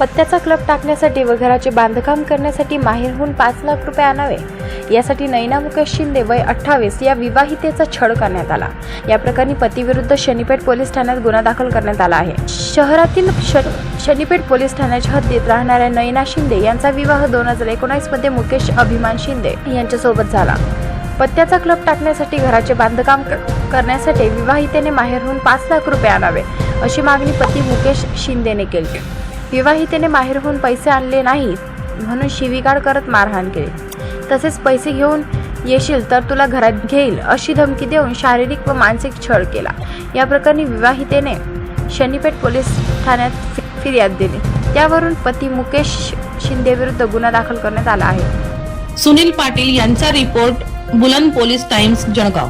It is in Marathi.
पत्त्याचा क्लब टाकण्यासाठी व घराचे बांधकाम करण्यासाठी माहेरहून पाच लाख रुपये आणावे. यासाठी नैना मुकेश शिंदे वय अठ्ठावीस या विवाहितेचा छळ करण्यात आला. या प्रकरणी पतीविरुद्ध शनीपेठ पोलीस ठाण्यात गुन्हा दाखल करण्यात आला आहे. शहरातील श- शनीपेठ पोलीस ठाण्याच्या हद्दीत राहणाऱ्या नैना शिंदे यांचा विवाह दोन हजार एकोणीसमध्ये मुकेश अभिमान शिंदे यांच्यासोबत झाला. पत्त्याचा क्लब टाकण्यासाठी घराचे बांधकाम क- करण्यासाठी विवाहितेने माहेरहून पाच लाख रुपये आणावे अशी मागणी पती मुकेश शिंदेने केली. विवाहितेने माहेरहून पैसे आणले नाहीत म्हणून शिवीगाळ करत मारहाण केली. तसेच पैसे घेऊन येशील तर तुला घरात घेईल अशी धमकी देऊन शारीरिक व मानसिक छळ केला. या प्रकरणी विवाहितेने शनीपेठ पोलीस ठाण्यात फिर्याद दिली. त्यावरून पती मुकेश शिंदे विरुद्ध गुन्हा दाखल करण्यात आला आहे. सुनील पाटील यांचा रिपोर्ट बुलंद पोलीस टाइम्स जळगाव.